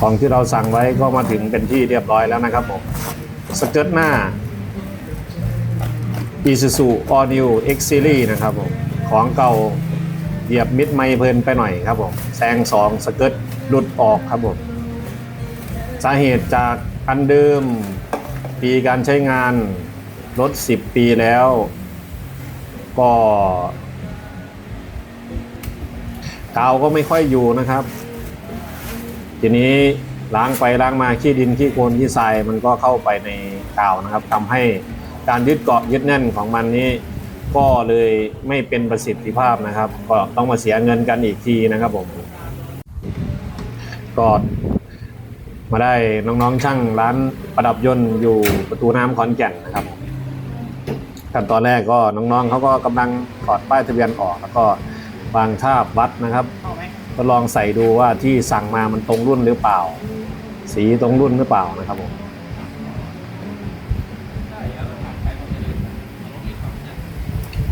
ของที่เราสั่งไว้ก็มาถึงเป็นที่เรียบร้อยแล้วนะครับผมสเกิร์ตหน้า Isuzu All New X Series นะครับผมของเก่าเหยียบมิดไม่เพลินไปหน่อยครับผมแซงสองสเกิร์ตหลุดออกครับผมสาเหตุจากอันเดิมปีการใช้งานรถ 10 ปีแล้ว ก็กาวก็ไม่ค่อยอยู่นะครับ ทีนี้ล้างไปล้างมาขี้ดินขี้โคลนขี้ทรายมันก็เข้าไปในกาวนะครับทำให้การยึดเกาะยึดแน่นของมันนี้ ก็เลยไม่เป็นประสิทธิภาพนะครับ ก็ต้องมาเสียเงินกันอีกทีนะครับผมก็มาได้น้องๆช่างร้านประดับยนต์อยู่ประตูน้ำขอนแก่นนะครับขั้นตอนแรกก็น้องๆเขาก็กำลังถอดป้ายทะเบียนออกแล้วก็วางทาบวัดนะครับ ทดลองใส่ดูว่าที่สั่งมามันตรงรุ่นหรือเปล่า สีตรงรุ่นหรือเปล่านะครับผม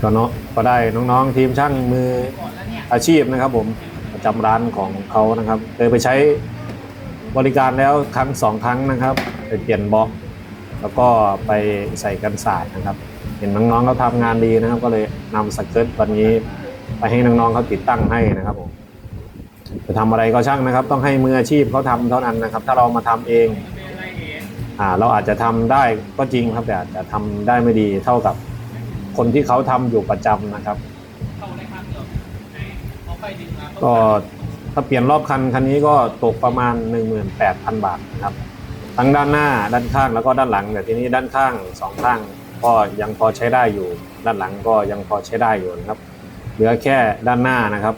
ก็เนาะก็ได้น้องๆ ทีมช่างมืออาชีพนะครับ ผมประจำร้านของเขานะครับเคยไปใช้บริการแล้วครั้งสองครั้งนะครับไปเปลี่ยนบล็อก แล้วก็ไปใส่กันศาสตร์นะครับ เห็นน้องๆเขาทำงานดีนะครับ ก็เลยนำสเกิร์ตวันนี้ไปให้น้องๆเขาติดตั้งให้นะครับผม จะทำอะไรก็ช่างนะครับ ต้องให้มืออาชีพเขาทำเท่านั้นนะครับ ถ้าเรามาทำเองอ่าเราอาจจะทำได้ก็จริงครับแต่อาจจะทำได้ไม่ดีเท่ากับคนที่เขาทำอยู่ประจำนะครับ ก็ถ้าเปลี่ยนรอบคันคันนี้ก็ตกประมาณ 18,000 บาทนะครับทั้งด้านหน้าด้านข้างแล้วก็ด้านหลังแต่ทีนี้ด้านข้างสองข้างก็ยังพอใช้ได้อยู่ ด้านหลังก็ยังพอใช้ได้อยู่นะครับ เหลือแค่ด้านหน้านะครับ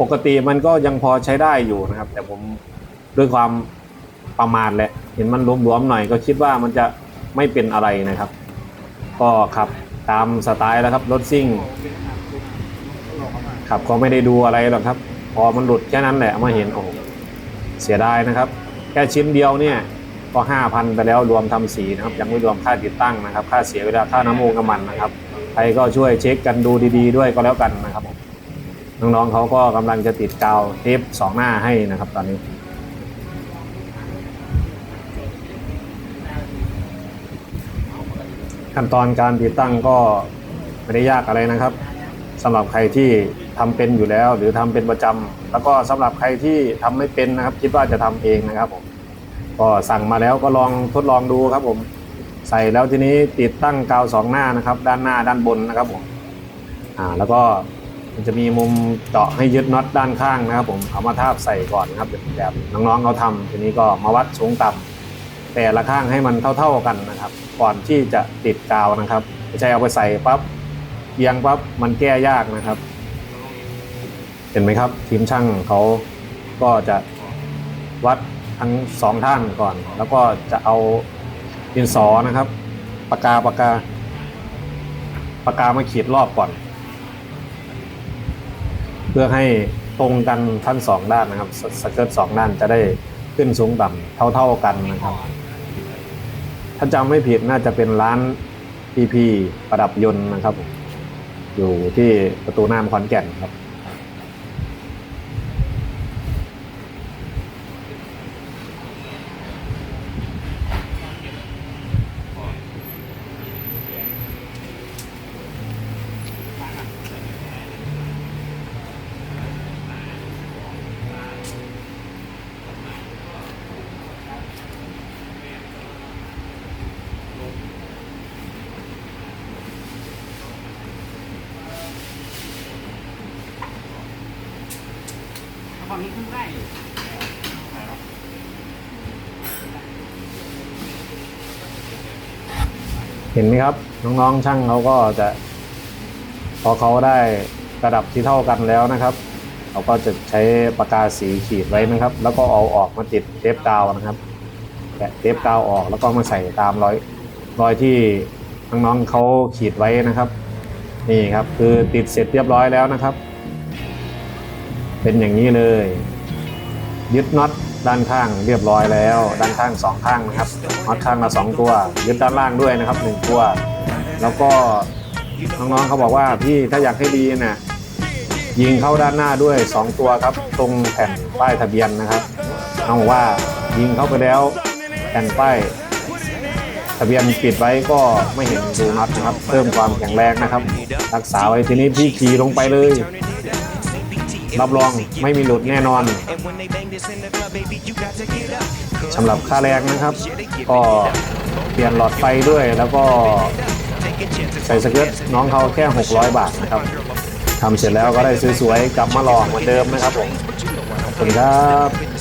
ปกติมันก็ยังพอใช้ได้อยู่นะครับ แต่ผมด้วยความประมาทแหละ เห็นมันหลวมๆหน่อยก็คิดว่ามันจะไม่เป็นอะไรนะครับ ก็ขับตามสไตล์แล้วครับรถซิ่งขับก็ไม่ได้ดูอะไรหรอกครับ พอมันหลุดแค่นั้นแหละมาเห็นโอ้เสียดายนะครับ แค่ชิ้นเดียวเนี่ยก็ห้าพันไปแล้วรวมทำสีนะครับ ยังไม่รวมค่าติดตั้งนะครับ ค่าเสียเวลาค่าน้ำมูกน้ำมันนะครับใครก็ช่วยเช็คกันดูดี ๆ ด้วยก็แล้วกันนะครับ น้องๆเขาก็กำลังจะติดกาวเทปสองหน้าให้นะครับตอนนี้ ขั้นตอนการติดตั้งก็ไม่ได้ยากอะไรนะครับสำหรับใครที่ทำเป็นอยู่แล้ว หรือทำเป็นประจำแล้วก็สำหรับใครที่ทำไม่เป็นนะครับ คิดว่าจะทำเองนะครับผมก็สั่งมาแล้วก็ลองทดลองดูครับผม ใส่แล้วทีนี้ติดตั้งกาวสองหน้านะครับ ด้านหน้าด้านบนนะครับผมอ่าแล้วก็ มันจะมีมุมเจาะให้ยึดน็อตด้านข้างนะครับ ผมเอามาทาบใส่ก่อนนะครับแบบน้องๆเขาทำทีนี้ก็มาวัดสูงต่ำแต่ละข้างให้มันเท่า ๆกันนะครับ ก่อนที่จะติดกาวนะครับไม่ใช่เอาไปใส่ปั๊บเอียงปั๊บมันแก้ยากนะครับ เห็นไหมครับ ทีมช่างเขาก็จะวัดทั้งสองท่านก่อน แล้วก็จะเอาดินสอนะครับปากกาปากกาปากกามาขีดรอบก่อน พื่อให้ตรงกันทั้งสองด้านนะครับสเกิร์ตสองด้านจะได้ขึ้นสูงต่ำเท่าๆกันนะครับ ถ้าจำไม่ผิดน่าจะเป็นร้าน PP ประดับยนต์นะครับผมอยู่ที่ประตูน้ำขอนแก่นครับ ฝั่งนี้ขึ้นได้เห็นไหมครับ น้องๆช่างเขาก็จะ พอเขาได้ระดับที่เท่ากันแล้วนะครับเขาก็จะใช้ปากกาสีขีดไว้นะครับ แล้วก็เอาออกมาติดเทปกาวนะครับแกะเทปกาวออกแล้วก็มาใส่ตามรอยรอยที่น้องๆเขาขีดไว้นะครับ นี่ครับคือติดเสร็จเรียบร้อยแล้วนะครับ เป็นอย่างนี้เลย ยึดน็อตด้านข้างเรียบร้อยแล้ว ด้านข้างสองข้างนะครับน็อตข้างละสองตัว ยึดด้านล่างด้วยนะครับหนึ่งตัว แล้วก็น้องๆเขาบอกว่าพี่ถ้าอยากให้ดีนะยิงเข้าด้านหน้าด้วย 2 ตัวครับ ตรงแผ่นป้ายทะเบียนนะครับน้องบอกว่ายิงเข้าไปแล้วแผ่นป้ายทะเบียนปิดไว้ก็ไม่เห็นดูน็อตนะครับ เพิ่มความแข็งแรงนะครับ รักษาไว้ทีนี้พี่ขี่ลงไปเลย รับรองไม่มีหลุดแน่นอนสำหรับค่าแรงนะครับ ก็เปลี่ยนหลอดไฟด้วยแล้วก็ใส่สเกิร์ตน้องเขาแค่ 600 บาทนะครับทำเสร็จแล้วก็ได้สวยๆกลับมาลองเหมือนเดิมนะครับผมขอบคุณครับ